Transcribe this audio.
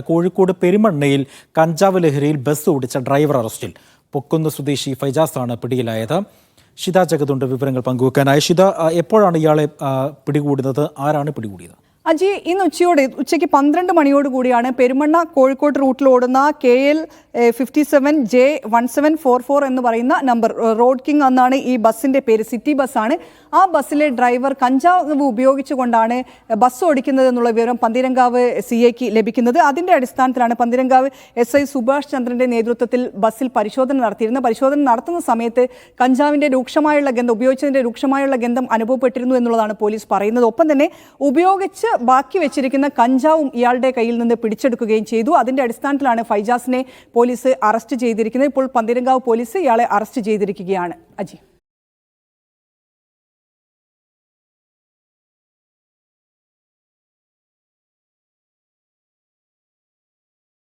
കോഴിക്കോട് പെരുമണ്ണയിൽ കഞ്ചാവ് ലഹരിയിൽ ബസ് ഓടിച്ച ഡ്രൈവർ അറസ്റ്റിൽ പൊക്കുന്ന സ്വദേശി ഫൈജാസാണ് പിടിയിലായത്. ഷിത ജഗതുണ്ട് വിവരങ്ങൾ പങ്കുവെക്കാനായി. ഷിത എപ്പോഴാണ് ഇയാളെ പിടികൂടുന്നത്? ആരാണ് പിടികൂടിയത്? അജി ഇന്ന് ഉച്ചയോടെ ഉച്ചയ്ക്ക് പന്ത്രണ്ട് മണിയോട് കൂടിയാണ് പെരുമണ്ണ കോഴിക്കോട് റൂട്ടിൽ ഓടുന്ന K L fifty seven J one seven four four എന്ന് പറയുന്ന നമ്പർ. റോഡ് കിങ് എന്നാണ് ഈ ബസ്സിന്റെ പേര് സിറ്റി ബസ്സാണ്. ആ ബസ്സിലെ ഡ്രൈവർ കഞ്ചാവ് ഉപയോഗിച്ചുകൊണ്ടാണ് ബസ് ഓടിക്കുന്നത് എന്നുള്ള വിവരം പന്തിരങ്കാവ് സി ഐക്ക് ലഭിക്കുന്നത്. അതിന്റെ അടിസ്ഥാനത്തിലാണ് പന്തിരങ്കാവ് എസ് ഐ സുഭാഷ് ചന്ദ്രന്റെ നേതൃത്വത്തിൽ ബസ്സിൽ പരിശോധന നടത്തിയിരുന്നത്. പരിശോധന നടത്തുന്ന സമയത്ത് കഞ്ചാവിന്റെ രൂക്ഷമായുള്ള ഗന്ധം ഉപയോഗിച്ചതിന്റെ രൂക്ഷമായുള്ള ഗന്ധം അനുഭവപ്പെട്ടിരുന്നു എന്നുള്ളതാണ് പോലീസ് പറയുന്നത്. ഒപ്പം തന്നെ ഉപയോഗിച്ച് ബാക്കി വെച്ചിരിക്കുന്ന കഞ്ചാവും ഇയാളുടെ കയ്യിൽ നിന്ന് പിടിച്ചെടുക്കുകയും ചെയ്തു. അതിന്റെ അടിസ്ഥാനത്തിലാണ് ഫൈജാസിനെ പോലീസ് അറസ്റ്റ് ചെയ്തിരിക്കുന്നത്. ഇപ്പോൾ പന്തിരങ്കാവ് പോലീസ് ഇയാളെ അറസ്റ്റ് ചെയ്തിരിക്കുകയാണ്. അജി.